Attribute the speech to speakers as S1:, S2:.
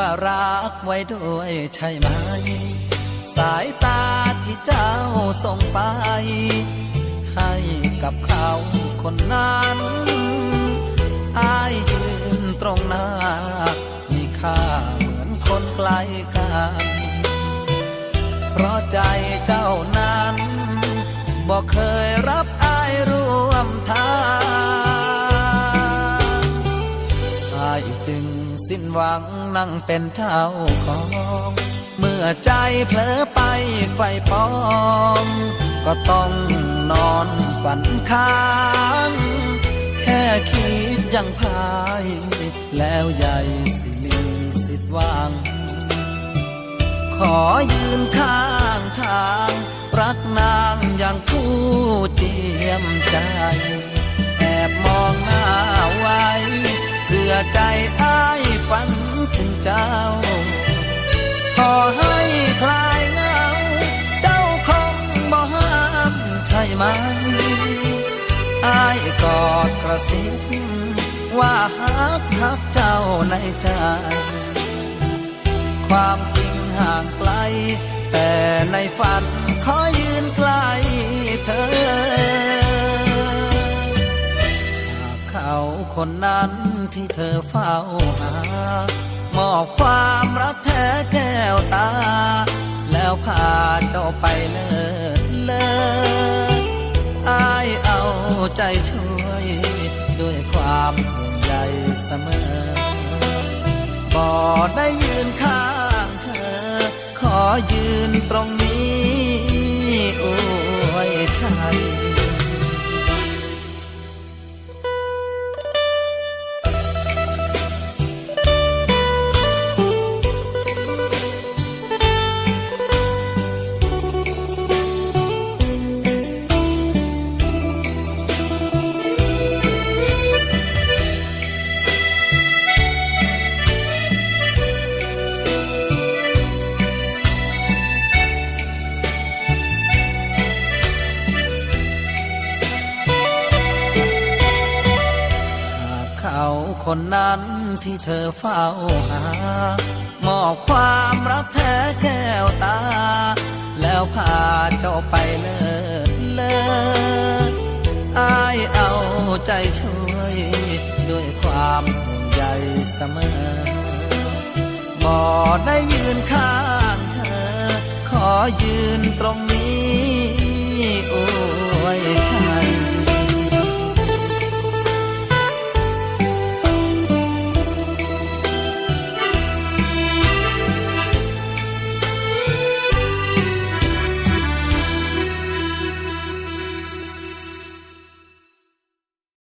S1: ว่ารักไว้ด้วยใช่ไหม สายตาที่เจ้าส่งไป ให้กับเขาคนนั้นอายยืนตรงหน้า มีค่าเหมือนคนไกลกัน เพราะใจเจ้านั้นบอกเคยรับ สิ้นหวังนั่งเป็นเจ้าของ เมื่อใจเผลอไปไฟปอง ก็ต้องนอนฝันค้าง แค่คิดยังพาย แล้วใหญ่สิมีสิทธิ์หว่าง ขอยืนข้างทาง รักนางอย่างผู้เจียมใจ แอบมองหน้าไว้ เพื่อใจอ้ายฝันถึงเจ้า ขอให้คลายเหงา เจ้าคงบ่ห้ามใช่ไหมอายกอดกระซิบว่าฮักฮักเจ้าในใจ ความจริงห่างไกล แต่ในฝันขอยืนใกล้เธอ เขาคนนั้นที่เธอเฝ้าหามอบความรักแท้แก้วตา แล้วพาเจ้าไปเลิศเลออายเอาใจช่วย ด้วยความห่วงใยเสมอบ่ได้ยืนข้างเธอ ขอยืนตรงนี้ คนนั้นที่เธอเฝ้าหา มอบความรักแท้แก้วตา แล้วพาเจ้าไปเลิศเลออายเอาใจช่วย ด้วยความห่วงใยเสมอบ่ได้ยืนข้างเธอ ขอยืนตรงนี้โอ้ยชา